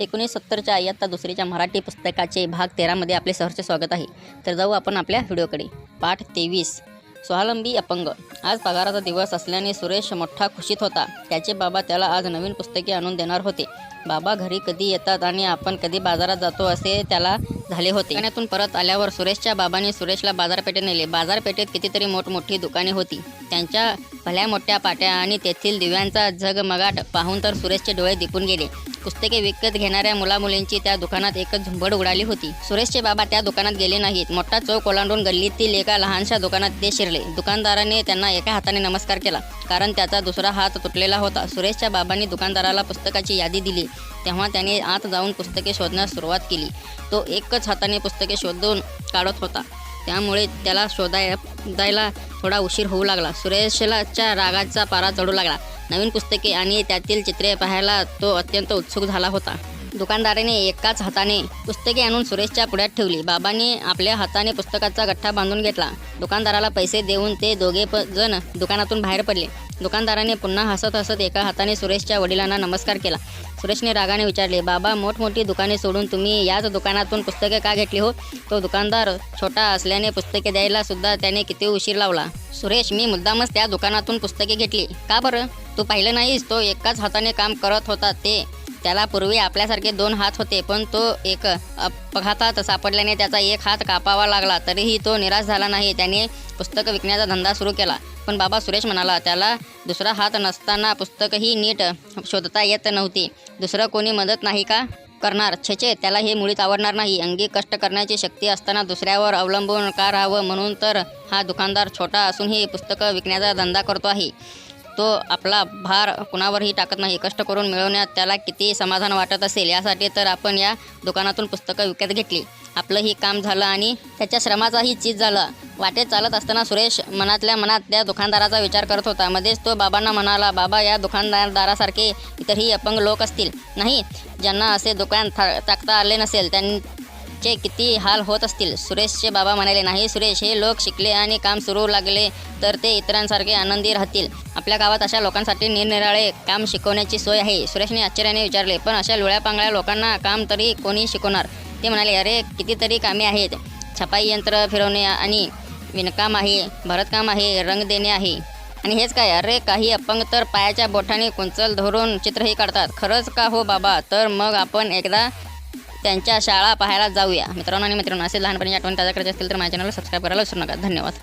एकोणीस सत्तरच्या इयत्ता दुसरीच्या मराठी पुस्तकाचे भाग तेरामध्ये आपले सहर्ष स्वागत आहे. तर जाऊ आपण आपल्या व्हिडिओकडे. पाठ तेवीस. स्वावलंबी अपंग. आज पगाराचा दिवस असल्याने सुरेश मोठा खुशीत होता. त्याचे बाबा त्याला आज नवीन पुस्तके आणून देणार होते. बाबा घरी कधी येतात आणि आपण कधी बाजारात जातो असे त्याला झाले होते. दुकानातून परत आल्यावर सुरेशच्या बाबांनी सुरेशला बाजारपेठेत नेले. बाजारपेठेत कितीतरी मोठमोठी दुकाने होती. त्यांच्या भल्या मोठ्या पाट्या आणि तेथील दिव्यांचा झगमगाट पाहून तर सुरेशचे डोळे दिपून गेले. पुस्तके विकत घेणाऱ्या मुलामुलींची त्या दुकानात एकच झुंबड उडाली होती. सुरेशचे बाबा त्या दुकानात गेले नाहीत. मोठा चौक ओलांडून गल्लीतील एका लहानशा दुकानात ते शिरले. दुकानदाराने त्यांना एका हाताने नमस्कार केला कारण त्याचा दुसरा हात तुटलेला होता. सुरेशच्या बाबांनी दुकानदाराला पुस्तकाची यादी दिली. तेव्हा त्याने आत जाऊन पुस्तके शोधण्यास सुरुवात केली. तो एकच हाताने पुस्तके शोधून काढत होता. त्यामुळे त्याला शोधाय जायला थोडा उशीर होऊ लागला. सुरेशलाच्या रागाचा पारा चढू लागला. नवीन पुस्तके आणि त्यातील चित्रे पाहायला तो अत्यंत उत्सुक झाला होता. दुकानदाराने एकाच हाताने पुस्तके आणून सुरेशच्या पुढ्यात ठेवली. बाबांनी आपल्या हाताने पुस्तकाचा गठ्ठा बांधून घेतला. दुकानदाराला पैसे देऊन ते दोघे प जण दुकानातून बाहेर पडले. दुकानदाराने पुन्हा हसत हसत एका हाताने सुरेशच्या वडिलांना नमस्कार केला. सुरेशने रागाने विचारले बाबा मोठमोठी दुकाने सोडून तुम्ही याच दुकानातून पुस्तके का घेतली हो? तो दुकानदार छोटा असल्याने पुस्तके द्यायला सुद्धा त्याने किती उशीर लावला. सुरेश मी मुद्दामच त्या दुकानातून पुस्तके घेतली. का बरं? तू पाहिलं नाहीस तो एकाच हाताने काम करत होता ते त्याला पूर्वी आपल्यासारखे दोन हात होते पण तो एक अपघातात सापडल्याने त्याचा एक हात कापावा लागला तरीही तो निराश झाला नाही. त्याने पुस्तकं विकण्याचा धंदा सुरू केला. पण बाबा सुरेश म्हणाला त्याला दुसरा हात नसताना पुस्तकही नीट शोधता येत नव्हती. दुसरं कोणी मदत नाही का करणार? छेचे त्याला हे मुळीच आवडणार नाही. अंगी कष्ट करण्याची शक्ती असताना दुसऱ्यावर अवलंबून का राहावं? म्हणून तर हा दुकानदार छोटा असूनही पुस्तकं विकण्याचा धंदा करतो आहे. तो आपला भार कुणावरही टाकत नाही. कष्ट करून मिळवण्यात त्याला किती समाधान वाटत असेल यासाठी तर आपण या दुकानातून पुस्तकं विकत घेतली. आपलंही काम झालं आणि त्याच्या श्रमाचाही चीज झालं. वाटेत चालत असताना सुरेश मनातल्या मनात त्या दुकानदाराचा विचार करत होता. मध्येच तो बाबांना म्हणाला बाबा या दुकानदारासारखे इतरही अपंग लोक असतील. नाही ज्यांना असे दुकान था टाकता आले नसेल त्यां चे किती हाल होत असतील? सुरेशचे बाबा म्हणाले नाही सुरेश हे लोक शिकले आणि काम सुरू लागले तर ते इतरांसारखे आनंदी राहतील. आपल्या गावात अशा लोकांसाठी निरनिराळे काम शिकवण्याची सोय आहे. सुरेशने आश्चर्याने विचारले पण अशा लुळ्यापांगळ्या लोकांना काम तरी कोणी शिकवणार? ते म्हणाले अरे कितीतरी कामे आहेत. छपाई यंत्र फिरवणे आणि विणकाम आहे भरतकाम आहे रंग देणे आहे. आणि हेच काय? अरे काही अपंग तर पायाच्या बोटाने कुंचल धरून चित्रही काढतात. खरंच का हो बाबा? तर मग आपण एकदा त्यांच्या शाळा पाहायला जाऊया. मित्रांनो आणि मित्रांनो असे लहानपणी आठवण ताजा करायचे असतील तर माझ्या चॅनलला सबस्क्राईब करायला विसरू नका. धन्यवाद.